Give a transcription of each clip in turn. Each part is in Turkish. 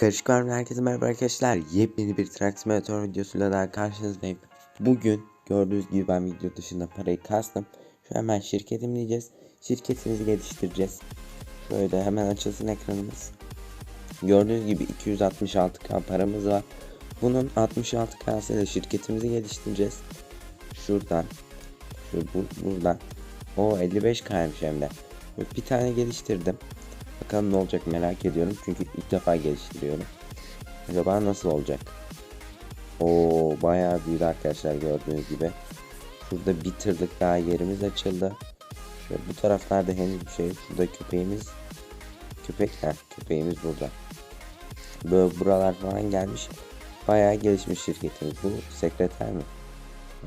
Karışık var herkese merhaba arkadaşlar. Yepyeni bir Truck videosuyla daha karşınızdayım. Bugün gördüğünüz gibi ben video dışında parayı kastım. Şu hemen şirketim diyeceğiz. Şirketimizi geliştireceğiz. Şöyle hemen açılsın ekranımız. Gördüğünüz gibi 266k paramız var. Bunun 66k ile şirketimizi geliştireceğiz. Şuradan. Şu bu, buradan. O 55k'ymış hem de. Bir tane geliştirdim. Bakalım ne olacak merak ediyorum çünkü ilk defa geliştiriyorum. Acaba nasıl olacak? Oo bayağı büyüdü arkadaşlar gördüğünüz gibi. Şurada bir tırlık daha yerimiz açıldı. Şöyle bu taraflarda henüz bir şey yok. Şurada köpeğimiz köpek ha köpeğimiz burada. Böyle buralar falan gelmiş. Bayağı gelişmiş şirketimiz. Bu sekreter mi?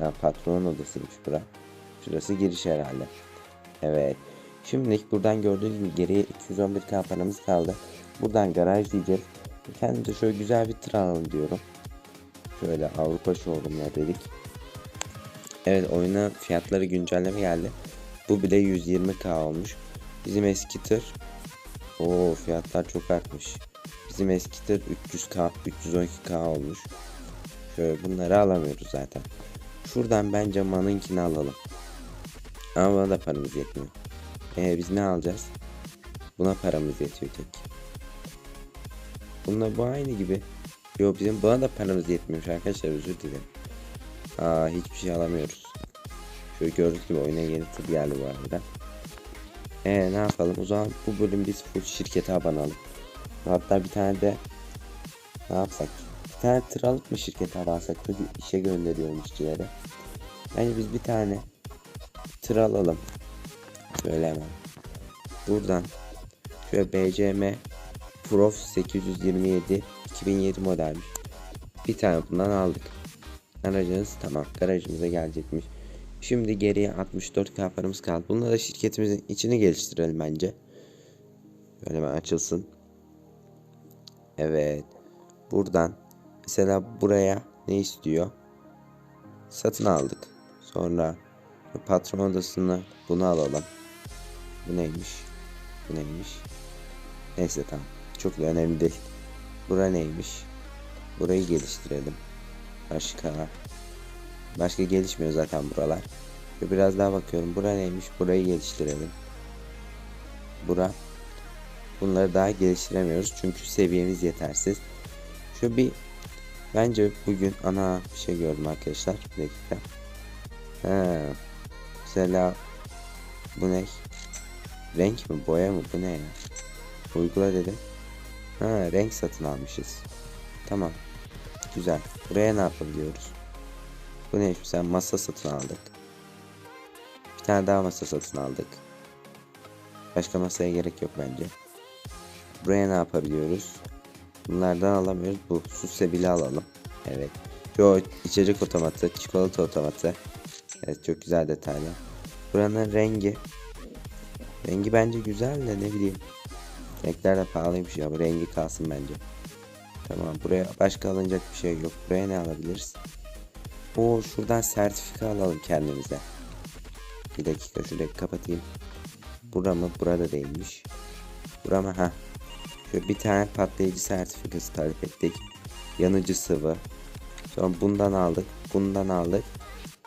Ha, patron odasıymış bura. Şurası giriş herhalde. Evet. Şimdilik buradan gördüğünüz gibi geriye 211k paramız kaldı. Buradan garaj diyeceğiz. Kendimize şöyle güzel bir tır alalım diyorum. Şöyle Avrupa showroom'lar dedik. Evet oyuna fiyatları güncelleme geldi. Bu bile 120k olmuş. Bizim eski tır. Oo fiyatlar çok artmış. Bizim eski tır 300k 312k olmuş. Şöyle bunları alamıyoruz zaten. Şuradan bence Man'ınkini alalım. Ama da paramız yetmiyor. Ee, biz ne alacağız? Buna paramız yetiyor tek. Bununla bu aynı gibi. Yo bizim buna da paramız yetmiyor arkadaşlar özür dilerim. Aa hiçbir şey alamıyoruz. Şöyle gördüğünüz gibi oyuna yeni tır geldi bu arada. Ee ne yapalım o zaman bu bölüm biz full şirkete abanalım. Hatta bir tane de ne yapsak? Bir tane tır alıp mı şirkete abansak? Çünkü işe gönderiyorum işçileri. Bence biz bir tane tır alalım. Şöyle hemen. Buradan şöyle BCM Prof 827 2007 modelmiş. Bir tane bundan aldık. Aracınız tamam garajımıza gelecekmiş. Şimdi geriye 64k paramız kaldı. Bununla da şirketimizin içini geliştirelim bence. Böyle hemen açılsın. Evet. Buradan mesela buraya ne istiyor? Satın aldık. Sonra patron odasına bunu alalım. Bu neymiş? Bu neymiş? Neyse tamam. Çok da önemli değil. Bura neymiş? Burayı geliştirelim. Başka. Başka gelişmiyor zaten buralar. Ve biraz daha bakıyorum. Bura neymiş? Burayı geliştirelim. Bura. Bunları daha geliştiremiyoruz. Çünkü seviyemiz yetersiz. Şu bir Bence bugün ana bir şey gördüm arkadaşlar. Bir dakika. Ha. Mesela bu ne? Renk mi boya mı bu ne ya? Uygula dedim. Ha renk satın almışız. Tamam. Güzel. Buraya ne yapabiliyoruz? Bu ne? Mesela masa satın aldık. Bir tane daha masa satın aldık. Başka masaya gerek yok bence. Buraya ne yapabiliyoruz? Bunlardan alamıyoruz. Bu su sebili alalım. Evet. Şu içecek otomatı, çikolata otomatı. Evet çok güzel detaylar. Buranın rengi. Rengi bence güzel de ne bileyim. Renkler de pahalıymış ya. Bu rengi kalsın bence. Tamam buraya başka alınacak bir şey yok. Buraya ne alabiliriz? Oo şuradan sertifika alalım kendimize. Bir dakika şurayı kapatayım. Bura mı? Burada değilmiş. Bura mı? Ha. Şöyle bir tane patlayıcı sertifikası talep ettik. Yanıcı sıvı. Sonra bundan aldık. Bundan aldık.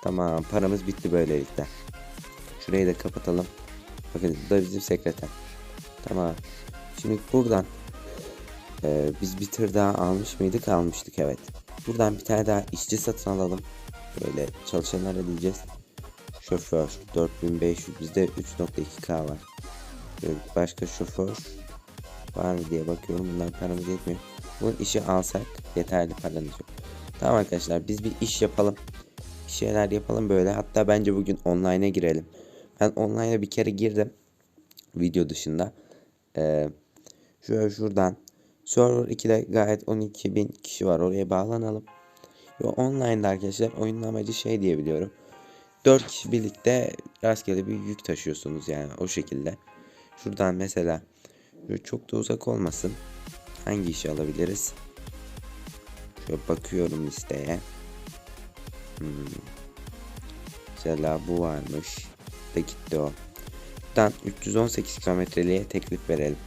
Tamam paramız bitti böylelikle. Şurayı da kapatalım. Bakın bu da bizim sekreter. Tamam. Şimdi buradan e, biz bir tır daha almış mıydık? Almıştık evet. Buradan bir tane daha işçi satın alalım. Böyle çalışanlara diyeceğiz. Şoför 4500 bizde 3.2k var. Böyle başka şoför var mı diye bakıyorum. Bunlar paramız yetmiyor. Bu işi alsak yeterli paramız yok. Tamam arkadaşlar biz bir iş yapalım. Bir şeyler yapalım böyle. Hatta bence bugün online'a girelim. Ben online'a bir kere girdim. Video dışında. Ee, şöyle şuradan. Server 2'de gayet 12.000 kişi var. Oraya bağlanalım. Ve online'da arkadaşlar oyunun amacı şey diye biliyorum. 4 kişi birlikte rastgele bir yük taşıyorsunuz yani o şekilde. Şuradan mesela çok da uzak olmasın. Hangi işi alabiliriz? Şöyle bakıyorum listeye. Hmm. Mesela bu varmış. De gitti o. Buradan 318 kilometreliğe teklif verelim.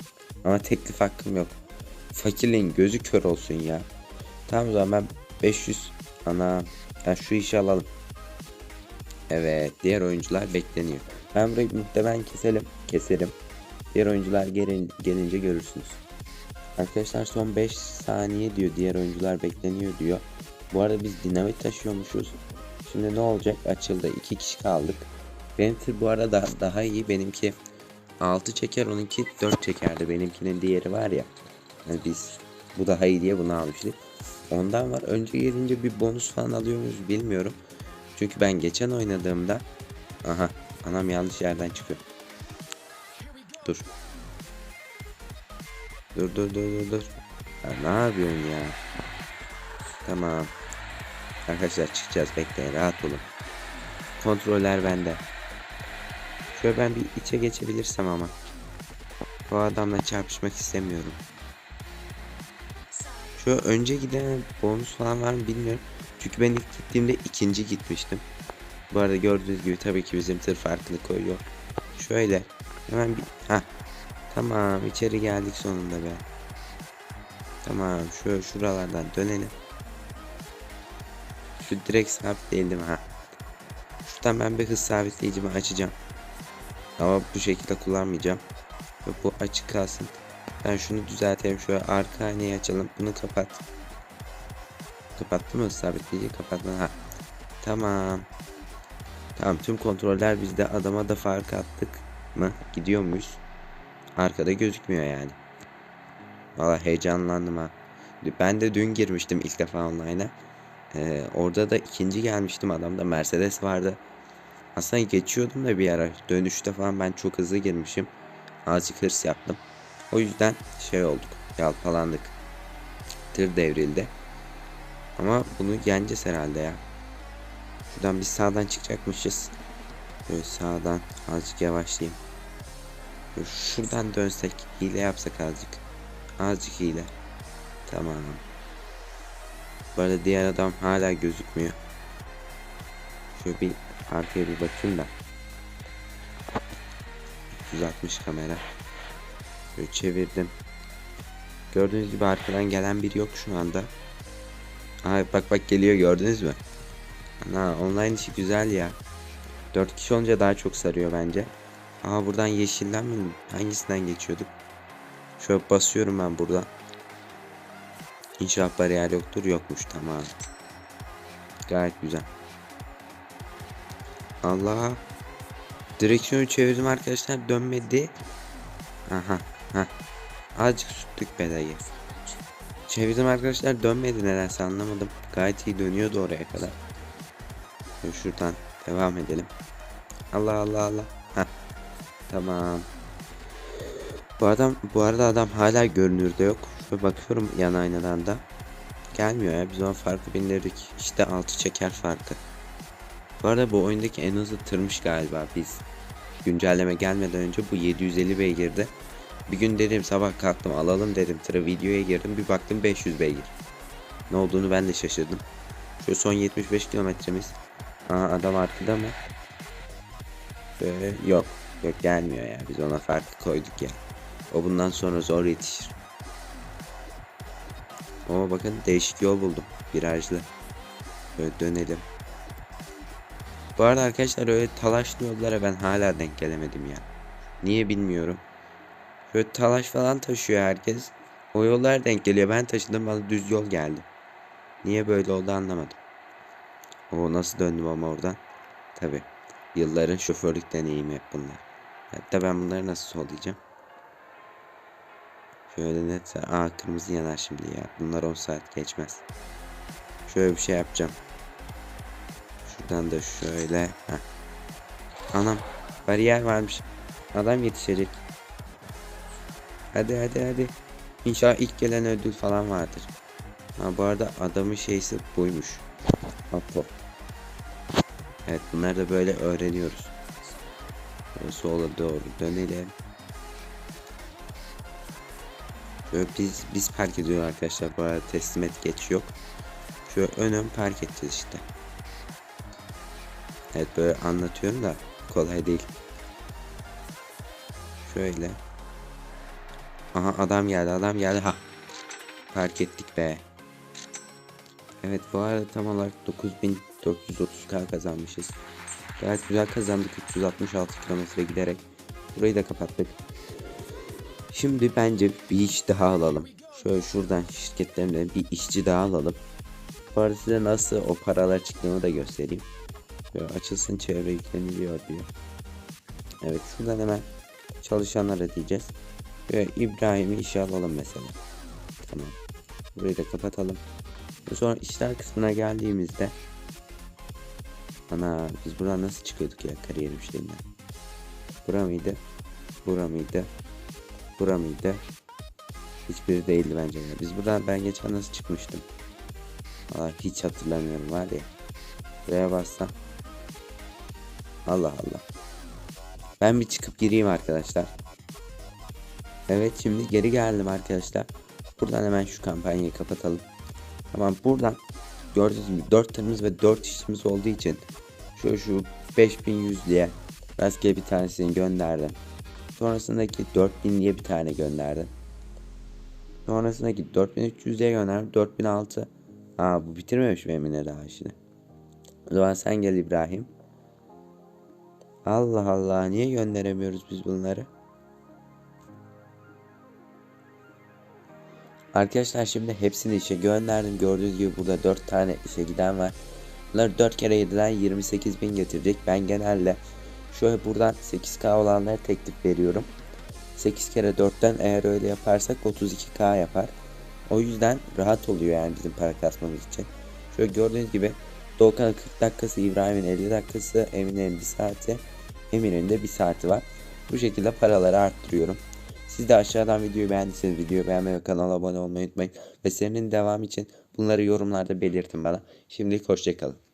Ama teklif hakkım yok. fakirliğin gözü kör olsun ya. Tamam o zaman ben 500 ana ya şu işi alalım. Evet diğer oyuncular bekleniyor. Ben burayı muhtemelen keselim. Keserim. Diğer oyuncular gelin, gelince görürsünüz. Arkadaşlar son 5 saniye diyor. Diğer oyuncular bekleniyor diyor. Bu arada biz dinamit taşıyormuşuz. Şimdi ne olacak? Açıldı. 2 kişi kaldık. Benim tır bu arada daha iyi. Benimki 6 çeker. Onunki 4 çekerdi. Benimkinin diğeri var ya. Yani biz bu daha iyi diye bunu almıştık. Ondan var. Önce gelince bir bonus falan alıyor muyuz bilmiyorum. Çünkü ben geçen oynadığımda aha anam yanlış yerden çıkıyor. Dur. Dur dur dur dur dur. Ya ne yapıyorsun ya? Tamam. Arkadaşlar çıkacağız bekleyin rahat olun. Kontroller bende. Şöyle ben bir içe geçebilirsem ama. Bu adamla çarpışmak istemiyorum. Şu önce giden bonus falan var mı bilmiyorum. Çünkü ben ilk gittiğimde ikinci gitmiştim. Bu arada gördüğünüz gibi tabii ki bizim tır farklı koyuyor. Şöyle hemen bir ha tamam içeri geldik sonunda be. Tamam şu şuralardan dönelim. Şu direkt sabit değil değil mi? Ha. Şuradan ben bir hız sabitleyicimi açacağım. Ama bu şekilde kullanmayacağım. Ve bu açık kalsın. Ben şunu düzelteyim. Şöyle arka aynayı açalım. Bunu kapat. Kapattı mı sabitleyici? Kapatma. Ha. Tamam. Tamam tüm kontroller bizde. Adama da fark attık mı? Gidiyor muyuz? Arkada gözükmüyor yani. Valla heyecanlandım ha. Ben de dün girmiştim ilk defa online'a. Ee, orada da ikinci gelmiştim. Adamda Mercedes vardı. Aslında geçiyordum da bir ara. Dönüşte falan ben çok hızlı girmişim. Azıcık hırs yaptım. O yüzden şey olduk. Yalpalandık. Tır devrildi. Ama bunu yeneceğiz herhalde ya. Şuradan biz sağdan çıkacakmışız. Böyle sağdan azıcık yavaşlayayım. Böyle şuradan dönsek, hile yapsak azıcık. Azıcık hile. Tamam. Bu arada diğer adam hala gözükmüyor. Şöyle bir arkaya bir bakayım da. 360 kamera. Böyle çevirdim. Gördüğünüz gibi arkadan gelen biri yok şu anda. Ay bak bak geliyor gördünüz mü? Ana online işi güzel ya. 4 kişi olunca daha çok sarıyor bence. Aa buradan yeşilden mi? Hangisinden geçiyorduk? Şöyle basıyorum ben buradan. İnşaat bariyer yoktur. Yokmuş tamam. Gayet güzel. Allah. Direksiyonu çevirdim arkadaşlar dönmedi. Aha. Ha. Azıcık tuttuk bedayı. Çevirdim arkadaşlar dönmedi nedense anlamadım. Gayet iyi dönüyordu oraya kadar. Şöyle şuradan devam edelim. Allah Allah Allah. Ha. Tamam. Bu adam bu arada adam hala görünürde yok. Şöyle bakıyorum yan aynadan da. Gelmiyor ya biz ona farkı bindirdik. İşte altı çeker farkı. Bu arada bu oyundaki en hızlı tırmış galiba biz. Güncelleme gelmeden önce bu 750 beygirdi. Bir gün dedim sabah kalktım alalım dedim tırı videoya girdim bir baktım 500 beygir. Ne olduğunu ben de şaşırdım. Şu son 75 kilometremiz. Aa adam arkada mı? Böyle yok. Yok gelmiyor ya biz ona farklı koyduk ya. O bundan sonra zor yetişir. Ama bakın değişik yol buldum. Virajlı. Böyle dönelim. Bu arada arkadaşlar öyle talaşlı yollara ben hala denk gelemedim ya. Niye bilmiyorum. Böyle talaş falan taşıyor herkes. O yollar denk geliyor. Ben taşıdım bana düz yol geldi. Niye böyle oldu anlamadım. O nasıl döndüm ama oradan. Tabi. Yılların şoförlük deneyimi hep bunlar. Hatta ben bunları nasıl sollayacağım? Şöyle net. Aa kırmızı yanar şimdi ya. Bunlar 10 saat geçmez. Şöyle bir şey yapacağım. Şuradan da şöyle. Heh. Anam. Bariyer varmış. Adam yetişecek. Hadi hadi hadi. İnşallah ilk gelen ödül falan vardır. Ha bu arada adamın şeysi buymuş. Apo. Evet bunları da böyle öğreniyoruz. Böyle sola doğru dönelim. Şöyle biz biz park ediyoruz arkadaşlar. Bu arada teslim et geç yok. Şöyle ön ön park edeceğiz işte. Evet böyle anlatıyorum da kolay değil. Şöyle. Aha adam geldi adam geldi ha. Fark ettik be. Evet bu arada tam olarak 9430k kazanmışız. Gayet güzel kazandık 366 kilometre giderek. Burayı da kapattık. Şimdi bence bir iş daha alalım. Şöyle şuradan şirketlerimden bir işçi daha alalım. Bu arada size nasıl o paralar çıktığını da göstereyim. Böyle açılsın çevre yükleniliyor diyor. Evet şuradan hemen çalışanlara diyeceğiz. Ve İbrahim'i işe alalım mesela. Tamam. Burayı da kapatalım. Sonra işler kısmına geldiğimizde Ana biz buradan nasıl çıkıyorduk ya kariyer işlerinden? Bura mıydı? Bura mıydı? Bura mıydı? Hiçbiri değildi bence. ya. Biz buradan ben geçen nasıl çıkmıştım? Valla hiç hatırlamıyorum var ya. Buraya bassam. Allah Allah. Ben bir çıkıp gireyim arkadaşlar. Evet şimdi geri geldim arkadaşlar. Buradan hemen şu kampanyayı kapatalım. Tamam buradan gördüğünüz gibi 4 tırımız ve 4 işimiz olduğu için şu şu 5100 diye rastgele bir tanesini gönderdim. Sonrasındaki 4000 diye bir tane gönderdim. Sonrasındaki 4300 diye gönderdim. 4006. Aa bu bitirmemiş mi Emine daha işini? O zaman sen gel İbrahim. Allah Allah niye gönderemiyoruz biz bunları? Arkadaşlar şimdi hepsini işe gönderdim. Gördüğünüz gibi burada 4 tane işe giden var. Bunlar 4 kere 7'den 28 bin getirecek. Ben genelde şöyle buradan 8K olanlara teklif veriyorum. 8 kere 4'ten eğer öyle yaparsak 32K yapar. O yüzden rahat oluyor yani bizim para kasmamız için. Şöyle gördüğünüz gibi Doğukan'ın 40 dakikası, İbrahim'in 50 dakikası, Emine'nin 1 saati, Emir'in de 1 saati var. Bu şekilde paraları arttırıyorum. Siz de aşağıdan videoyu beğendiyseniz videoyu beğenmeyi ve kanala abone olmayı unutmayın. Ve serinin devamı için bunları yorumlarda belirtin bana. Şimdilik hoşçakalın.